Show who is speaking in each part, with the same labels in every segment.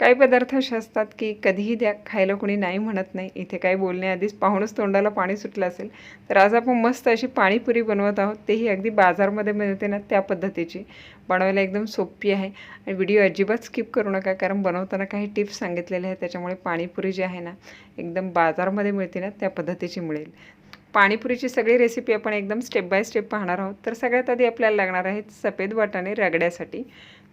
Speaker 1: काही पदार्थ असे असतात की कधीही द्या खायला कोणी नाही म्हणत नाही. इथे काही बोलण्याआधीच पाहूनच तोंडाला पाणी सुटलं असेल. तर आज आपण मस्त अशी पाणीपुरी बनवत आहोत. तेही अगदी बाजारमध्ये मिळते ना त्या पद्धतीची. बनवायला एकदम सोपी आहे. आणि व्हिडिओ अजिबात स्किप करू नका कारण बनवताना काही टिप्स सांगितलेले आहेत. त्याच्यामुळे पाणीपुरी जी आहे ना एकदम बाजारमध्ये मिळते ना त्या पद्धतीची मिळेल. पाणीपुरीची सगळी रेसिपी आपण एकदम स्टेप बाय स्टेप पाहणार आहोत. तर सगळ्यात आधी आपल्याला लागणार आहेत सफेद वाटाणे रगड्यासाठी.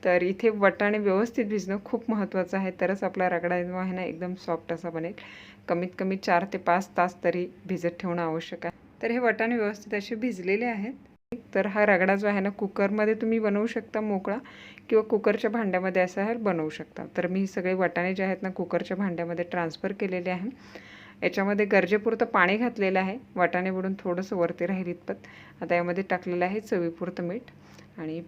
Speaker 1: तर इथे वटाणे व्यवस्थित भिजणं खूप महत्त्वाचं आहे. तरच आपला रगडा जो आहे ना एकदम सॉफ्ट असा बनेल. कमीत कमी चार ते पाच तास तरी भिजत ठेवणं आवश्यक आहे. तर हे वटाणे व्यवस्थित असे भिजलेले आहेत. तर हा रगडा जो आहे ना कुकरमध्ये तुम्ही बनवू शकता मोकळा किंवा कुकरच्या भांड्यामध्ये असा हा बनवू शकता. तर मी सगळे वाटाणे जे आहेत ना कुकरच्या भांड्यामध्ये ट्रान्सफर केलेले आहे. याच्यामध्ये गरजेपुरतं पाणी घातलेलं आहे. वाटाणे बुडून थोडंसं वरती राहील इतपत. आता यामध्ये टाकलेलं आहे चवीपुरतं मीठ आणि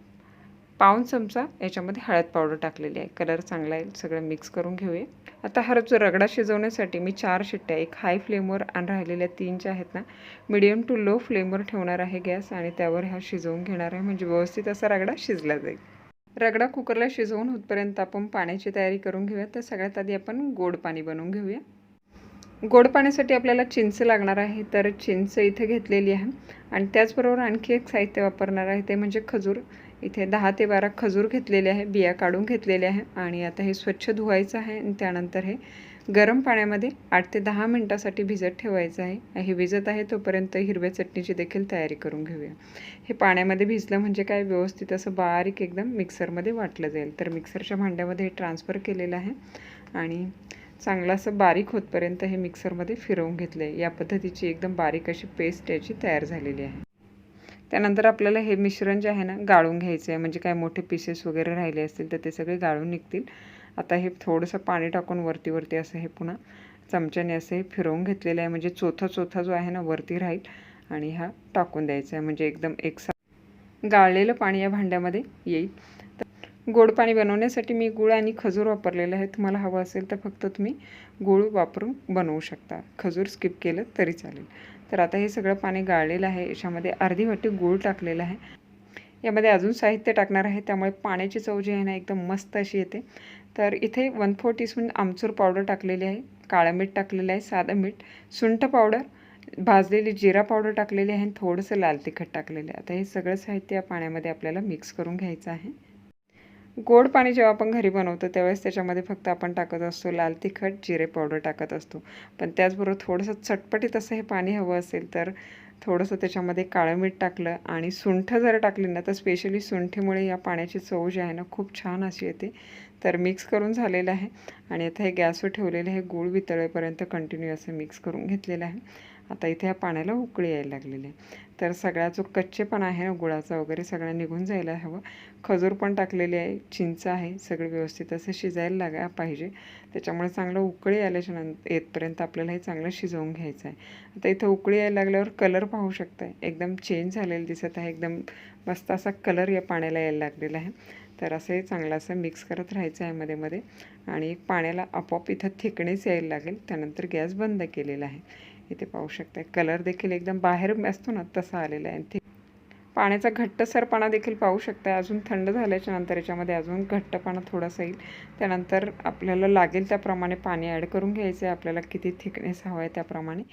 Speaker 1: पाऊन चमचा याच्यामध्ये हळद पावडर टाकलेली आहे. कलर चांगला आहे. सगळं मिक्स करून घेऊया. आता हा जो रगडा शिजवण्यासाठी मी चार शिट्ट्या एक हाय फ्लेमवर आणि राहिलेल्या तीन ज्या आहेत ना मिडियम टू लो फ्लेमवर ठेवणार आहे गॅस आणि त्यावर हा शिजवून घेणार आहे. म्हणजे व्यवस्थित असा रगडा शिजला जाईल. रगडा कुकरला शिजवून होतपर्यंत आपण पाण्याची तयारी करून घेऊया. तर सगळ्यात आधी आपण गोड पाणी बनवून घेऊया. गोड पाण्यासाठी आपल्याला चिंच लागणार आहे. तर चिंच इथे घेतलेली आहे. आणि त्याचबरोबर आणखी एक साहित्य वापरणार आहे. ते म्हणजे खजूर. इथे दहा ते बारा खजूर घेतलेले आहे बिया काढून घेतलेले आहे आणि आता हे स्वच्छ धुवायचं आहे आणि त्यानंतर हे गरम पाण्यामध्ये आठ ते दहा मिनटासाठी भिजत ठेवायचं आहे. हे भिजत आहे तोपर्यंत हिरव्या चटणीची देखील तयारी करून घेऊया. हे पाण्यामध्ये भिजलं म्हणजे काय? व्यवस्थित असं बारीक एकदम मिक्सरमध्ये वाटलं जाईल. तर मिक्सरच्या भांड्यामध्ये हे ट्रान्सफर केलेलं आहे आणि चांगलं असं बारीक होतपर्यंत हे मिक्सरमध्ये फिरवून घेतलं आहे या पद्धतीची एकदम बारीक अशी पेस्ट याची तयार झालेली आहे. त्यानंतर आपल्याला हे मिश्रण जे आहे ना गाळून घ्यायचं आहे म्हणजे काय मोठे पीसेस वगैरे राहिले असतील तर ते सगळे गाळून निघतील. आता हे थोडंसं पाणी टाकून वरती वरती असं हे पुन्हा चमच्याने असं हे फिरवून घेतलेलं आहे. म्हणजे चोथा चोथा जो आहे ना वरती राहील आणि हा टाकून द्यायचा आहे. म्हणजे एकदम एकसा गाळलेलं पाणी या भांड्यामध्ये येईल. तर गोड पाणी बनवण्यासाठी मी गुळ आणि खजूर वापरलेलं आहे तुम्हाला हवं असेल तर फक्त तुम्ही गूळ वापरून बनवू शकता. खजूर स्किप केलं तरी चालेल. तर आता हे सगळं पाणी गाळलेलं आहे. याच्यामध्ये अर्धी वाटी गूळ टाकलेलं आहे. यामध्ये अजून साहित्य टाकणार आहे. त्यामुळे पाण्याची चव जी आहे ना एकदम मस्त अशी येते. तर इथे वन फोर टीस्पून आमचूर पावडर टाकलेली आहे. काळं मीठ टाकलेलं आहे साधं मीठ. सुंठ पावडर भाजलेली जिरा पावडर टाकलेली आहे आणि थोडंसं लाल तिखट टाकलेलं आहे. आता हे सगळं साहित्य या पाण्यामध्ये आपल्याला मिक्स करून घ्यायचं आहे. गोड पाणी जेव्हा आपण घरी बनवतो त्यावेळेस त्याच्यामध्ये फक्त आपण टाकत असतो लाल तिखट जिरे पावडर टाकत असतो. पण त्याचबरोबर थोडंसं चटपटीत असं हे पाणी हवं असेल तर थोडंसं त्याच्यामध्ये काळं मीठ टाकलं आणि सुंठ जर टाकली ना तर स्पेशली सुंठीमुळे या पाण्याची चव जी आहे ना खूप छान अशी येते. तर मिक्स करून झालेलं आहे. आणि आता हे गॅसवर ठेवलेलं हे गूळ वितळेपर्यंत कंटिन्यू असं मिक्स करून घेतलेलं आहे. आता इथे या पाण्याला उकळी यायला लागलेली आहे. तर सगळा जो कच्चेपणा आहे ना गुळाचा वगैरे सगळं निघून जायला हवं. खजूर पण टाकलेली आहे चिंच आहे सगळं व्यवस्थित असं शिजायला लागा पाहिजे. त्याच्यामुळे चांगलं उकळी आल्याच्यानंतर येतपर्यंत आपल्याला हे चांगलं शिजवून घ्यायचं आहे. आता इथं उकळी यायला लागल्यावर कलर पाहू शकताय एकदम चेंज झालेला दिसत आहे. एकदम मस्त असा कलर या पाण्याला यायला लागलेला आहे. तर असं हे चांगलं असं मिक्स करत राहायचं आहे मध्ये मध्ये. आणि पाण्याला आपोआप इथं थिकनेस यायला लागेल. त्यानंतर गॅस बंद केलेला आहे. इथे पाहू शकता कलर देखील एकदम बाहेर असतो ना तसा आलेला आहे. थिक पाण्याचा घट्टसरपणा देखील पाहू शकता अजून थंड झाल्याच्यानंतर याच्यामध्ये अजून घट्टपणा थोडासा येईल. त्यानंतर आपल्याला लागेल त्याप्रमाणे पाणी ॲड करून घ्यायचं आहे आपल्याला किती थिकनेस हवा आहे त्याप्रमाणे.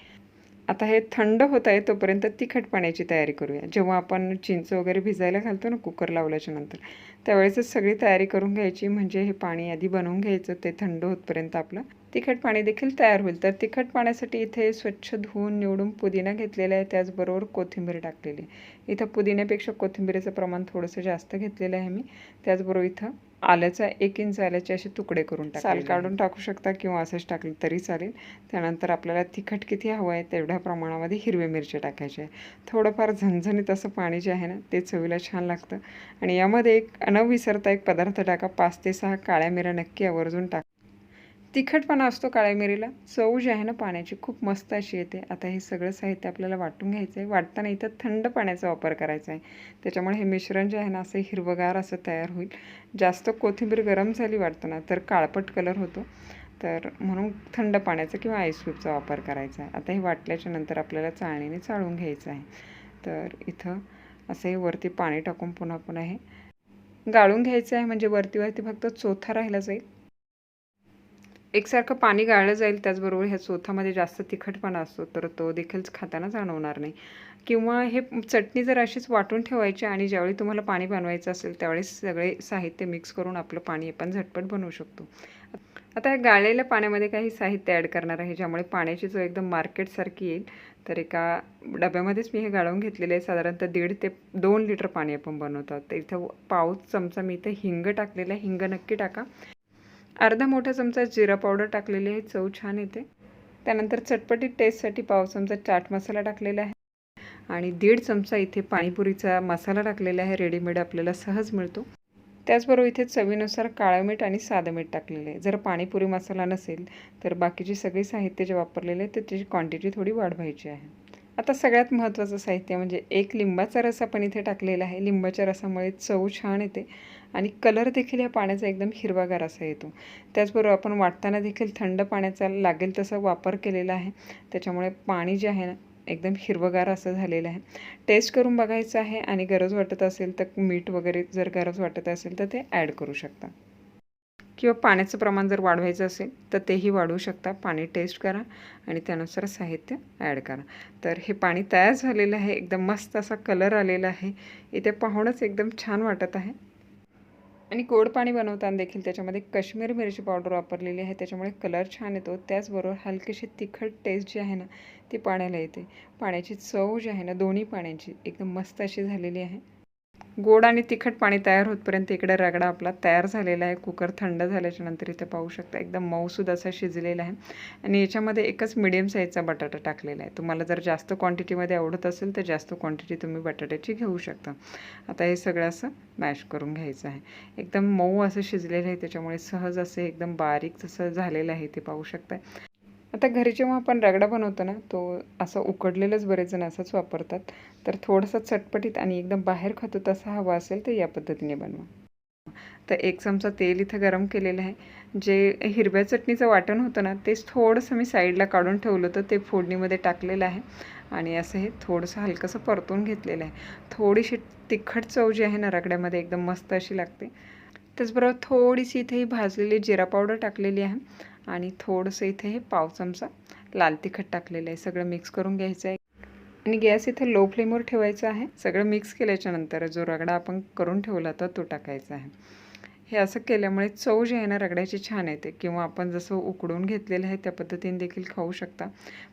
Speaker 1: आता हे थंड होत आहे तोपर्यंत तिखट पाण्याची तयारी करूया. जेव्हा आपण चिंच वगैरे भिजायला घालतो ना कुकर लावल्याच्या नंतर त्यावेळेसच सगळी तयारी करून घ्यायची. म्हणजे हे पाणी आधी बनवून घ्यायचं. ते थंड होतपर्यंत आपलं तिखट पाणी देखील तयार होईल. तर तिखट पाण्यासाठी इथे स्वच्छ धुवून निवडून पुदिना घेतलेला आहे. त्याचबरोबर कोथिंबीर टाकलेली आहे. इथं पुदिन्यापेक्षा कोथिंबीरीचं प्रमाण थोडंसं जास्त घेतलेलं आहे मी. त्याचबरोबर इथं आल्याचा एक इंच आल्याचे असे तुकडे करून टाक साल काढून टाकू शकता किंवा असंच टाकलं तरी चालेल. त्यानंतर आपल्याला तिखट किती हवं आहे तेवढ्या प्रमाणामध्ये हिरवे मिरची टाकायचे आहे थोडंफार झणझणीत असं पाणी जे आहे ना ते चवीला छान लागतं. आणि यामध्ये एक न विसरता एक पदार्थ टाका. पाच ते सहा काळ्या मिऱ्या नक्की आवर्जून टाका. तिखटपणा असतो काळ्या मिरीला चव जी आहे ना पाण्याची खूप मस्त अशी येते. आता हे सगळं साहित्य आपल्याला वाटून घ्यायचं आहे वाटताना इथं थंड पाण्याचा वापर करायचा आहे. त्याच्यामुळे हे मिश्रण जे आहे ना असं हिरवगार असं तयार होईल. जास्त कोथिंबीर गरम झाली वाटतं तर काळपट कलर होतो. तर म्हणून थंड पाण्याचा किंवा आईस्क्यूबचा वापर करायचा आहे. आता हे वाटल्याच्या नंतर आपल्याला चाळणीने चाळून घ्यायचं आहे. तर इथं असं हे वरती पाणी टाकून पुन्हा पुन्हा हे गाळून घ्यायचं आहे. म्हणजे वरती वरती फक्त चोथा राहिला जाईल. एकसारखं पाणी गाळलं जाईल त्याचबरोबर ह्या चोथामध्ये जास्त तिखटपणा असतो तर तो देखील खाताना जाणवणार नाही. किंवा हे चटणी जर अशीच वाटून ठेवायची आणि ज्यावेळी तुम्हाला पाणी बनवायचं असेल त्यावेळेस सगळे साहित्य मिक्स करून आपलं पाणी आपण झटपट बनवू शकतो. आता या गाळलेल्या पाण्यामध्ये काही साहित्य ॲड करणार आहे ज्यामुळे पाण्याची जो एकदम मार्केटसारखी येईल तर एका डब्यामध्येच मी हे गाळून घेतलेले आहे. साधारणतः दीड ते दोन लिटर पाणी आपण बनवतो. तर इथं पाऊच चमचा मी इथे हिंग टाकलेलं आहे. हिंग नक्की टाका. अर्धा मोठा चमचा जिरा पावडर टाकलेली आहे चव छान येते. त्यानंतर चटपटीत टेस्टसाठी पाव चमचा चाट मसाला टाकलेला आहे. आणि दीड चमचा इथे पाणीपुरीचा मसाला टाकलेला आहे रेडीमेड आपल्याला सहज मिळतो. त्याचबरोबर इथे चवीनुसार काळं मीठ आणि साधं मीठ टाकलेलं आहे. जर पाणीपुरी मसाला नसेल तर बाकीची सगळी साहित्य जे वापरलेले आहे तर त्याची क्वांटिटी थोडी वाढवायची आहे. आता सगळ्यात महत्त्वाचं साहित्य म्हणजे एक लिंबाचा रस आपण इथे टाकलेला आहे. लिंबाच्या रसामुळे चव छान येते. आणि कलर देखील या पाण्याचा एकदम हिरवागार असा येतो. त्याचबरोबर आपण वाटताना देखील थंड पाण्याचा लागेल तसा वापर केलेला आहे. त्याच्यामुळे पाणी जे आहे ना एकदम हिरवगार असं झालेलं आहे. टेस्ट करून बघायचं आहे आणि गरज वाटत असेल तर मीठ वगैरे जर गरज वाटत असेल तर ते ॲड करू शकता. किंवा पाण्याचं प्रमाण जर वाढवायचं असेल तर तेही वाढवू शकता. पाणी टेस्ट करा आणि त्यानुसार साहित्य ॲड करा. तर हे पाणी तयार झालेलं आहे. एकदम मस्त असा कलर आलेला आहे. इथे पाहूनच एकदम छान वाटत आहे. आणि गोड पाणी बनवताना देखील त्याच्यामध्ये कश्मीर मिरची पावडर वापरलेली आहे. त्याच्यामुळे कलर छान येतो. त्याचबरोबर हलकीशी तिखट टेस्ट जी आहे ना ती पाण्याला येते. पाण्याची चव जी आहे ना दोन्ही पाण्याची एकदम मस्त अशी झालेली आहे. गोड आणि तिखट पाणी तयार होतपर्यंत इकडे रगडा आपला तयार झालेला आहे. कुकर थंड झाल्याच्यानंतर इथे पाहू शकता एकदम मऊसूद असा शिजलेला आहे. आणि याच्यामध्ये एकच मिडियम साईजचा बटाटा टाकलेला आहे. तुम्हाला जर जास्त क्वांटिटीमध्ये आवडत असेल तर जास्त क्वांटिटी तुम्ही बटाट्याची घेऊ शकता. आता हे सगळं असं मॅश करून घ्यायचं आहे. एकदम मऊ असं शिजलेलं आहे. त्याच्यामुळे सहज असे एकदम बारीक जसं झालेलं आहे ते पाहू शकता आता घरी जेव्हा आपण रगडा बनवतो ना तो असं उकडलेलंच बरेच जण असंच वापरतात. तर थोडंसं चटपटीत आणि एकदम बाहेर खातो तसा हवा असेल तर या पद्धतीने बनवा. तर एक चमचा तेल इथं गरम केलेलं आहे. जे हिरव्या चटणीचं वाटण होतं ना तेच थोडंसं मी साईडला काढून ठेवलं होतं. ते फोडणीमध्ये टाकलेलं आहे. आणि असं हे थोडंसं हलकंसं परतून घेतलेलं आहे. थोडीशी तिखट चव जी आहे ना रगड्यामध्ये एकदम मस्त अशी लागते. त्याचबरोबर थोडीशी इथे ही भाजलेली जिरा पावडर टाकलेली आहे. आणि थोडंसं इथे हे पाव चमचा लाल तिखट टाकलेलं आहे. सगळं मिक्स करून घ्यायचं आहे. आणि गॅस इथे लो फ्लेमवर ठेवायचा आहे. सगळं मिक्स केल्याच्यानंतर जो रगडा आपण करून ठेवला होता तो टाकायचा आहे. हे असं केल्यामुळे चव जी आहे ना रगड्याची छान येते. किंवा आपण जसं उकडून घेतलेलं आहे त्या पद्धतीने देखील खाऊ शकता.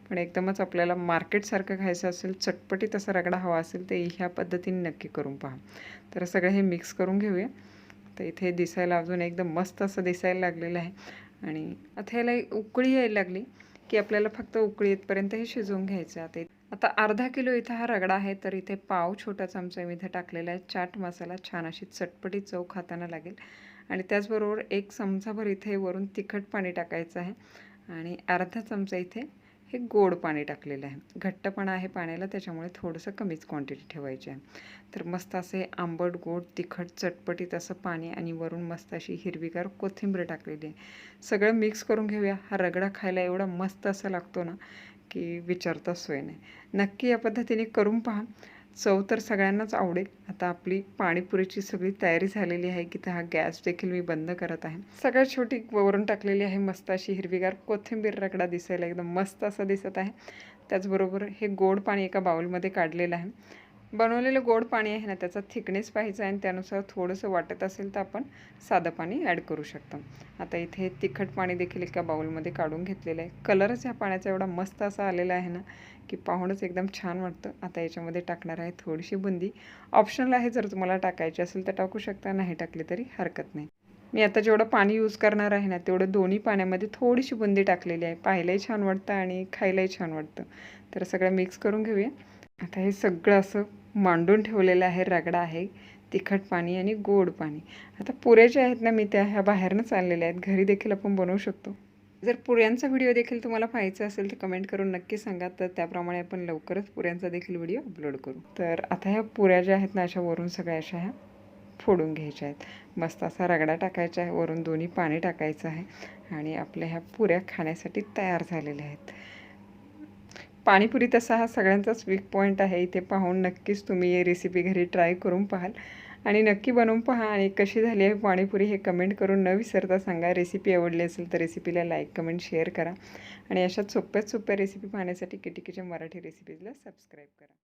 Speaker 1: पण एकदमच आपल्याला मार्केटसारखं खायचं असेल चटपटीत असा रगडा हवा असेल तर ह्या पद्धतीने नक्की करून पहा. तर सगळं हे मिक्स करून घेऊया. तर इथे दिसायला अजून एकदम मस्त असं दिसायला लागलेलं आहे. आणि आता ह्याला उकळी यायला लागली की आपल्याला फक्त उकळी येतपर्यंत हे शिजवून घ्यायचं आता आता अर्धा किलो इथं हा रगडा आहे तर इथे पाव छोटा चमचा मी इथे टाकलेला आहे. चाट मसाला छान अशी चटपटी चव खाताना लागेल. आणि त्याचबरोबर एक चमचाभर इथे वरून तिखट पाणी टाकायचं आहे. आणि अर्धा चमचा इथे हे गोड पाणी टाकलेलं आहे. घट्टपणा आहे पाण्याला त्याच्यामुळे थोडंसं कमीच क्वांटिटी ठेवायची आहे. तर मस्त असे आंबट गोड तिखट चटपटीत असं पाणी आणि वरून मस्त अशी हिरवीगार कोथिंबीर टाकलेली आहे. सगळं मिक्स करून घेऊया. हा रगडा खायला एवढा मस्त असा लागतो ना की विचारता सोय नाही. नक्की या पद्धतीने करून पहा. चव तर सगळ्यांनाच आवडेल. आता आपली पाणीपुरीची सगळी तयारी झालेली आहे की हा गॅस देखील मी बंद करत आहे. सगळ्यात छोटी वरून टाकलेली आहे मस्त अशी हिरवीगार कोथिंबीर रगडा दिसायला एकदम मस्त असा दिसत आहे. त्याचबरोबर हे गोड पाणी एका बाउलमध्ये काढलेलं आहे. बनवलेलं गोड पाणी आहे ना त्याचा थिकनेस पाहिजे आणि त्यानुसार थोडंसं वाटत असेल तर आपण साधं पाणी ॲड करू शकतो. आता इथे तिखट पाणी देखील एका बाउलमध्ये काढून घेतलेलं आहे. कलरच ह्या पाण्याचा एवढा मस्त असा आलेला आहे ना की पाहूनच एकदम छान वाटतं. आता याच्यामध्ये टाकणार आहे थोडीशी बुंदी. ऑप्शनल आहे जर तुम्हाला टाकायची असेल तर टाकू शकता नाही टाकली तरी हरकत नाही. मी आता जेवढं पाणी यूज करणार आहे ना तेवढं दोन्ही पाण्यामध्ये थोडीशी बुंदी टाकलेली आहे. पाहायलाही छान वाटतं आणि खायलाही छान वाटतं. तर सगळं मिक्स करून घेऊया. आता हे सगळं असं मांडून ठेवलेलं आहे रगडा आहे तिखट पाणी आणि गोड पाणी. आता पुऱ्या ज्या आहेत ना मी त्या ह्या बाहेरनंच आणलेल्या आहेत. घरी देखील आपण बनवू शकतो. जर पुऱ्यांचा व्हिडिओ देखील तुम्हाला पाहायचा असेल तर कमेंट करून नक्की सांगा. तर त्याप्रमाणे आपण लवकरच पुऱ्यांचा देखील व्हिडिओ अपलोड करू. तर आता ह्या पुऱ्या ज्या आहेत ना अशा वरून सगळ्या अशा ह्या फोडून घ्यायच्या आहेत. मस्त असा रगडा टाकायचा आहे. वरून दोन्ही पाणी टाकायचं आहे. आणि आपल्या ह्या पुऱ्या खाण्यासाठी तयार झालेल्या आहेत. पाणीपुरी तसा हा सगळ्यांचाच वीक पॉईंट आहे. इथे पाहून नक्कीच तुम्ही ही रेसिपी घरी ट्राय करून पाहाल. आणि नक्की बनवून पहा आणि कशी झाली आहे पाणीपुरी हे कमेंट करून न विसरता सांगा. रेसिपी आवडली असेल तर रेसिपीला लाईक कमेंट शेअर करा. आणि अशाच सोप्यात सोप्या रेसिपी पाहण्यासाठी किटिकीच्या मराठी रेसिपीजला सबस्क्राईब करा.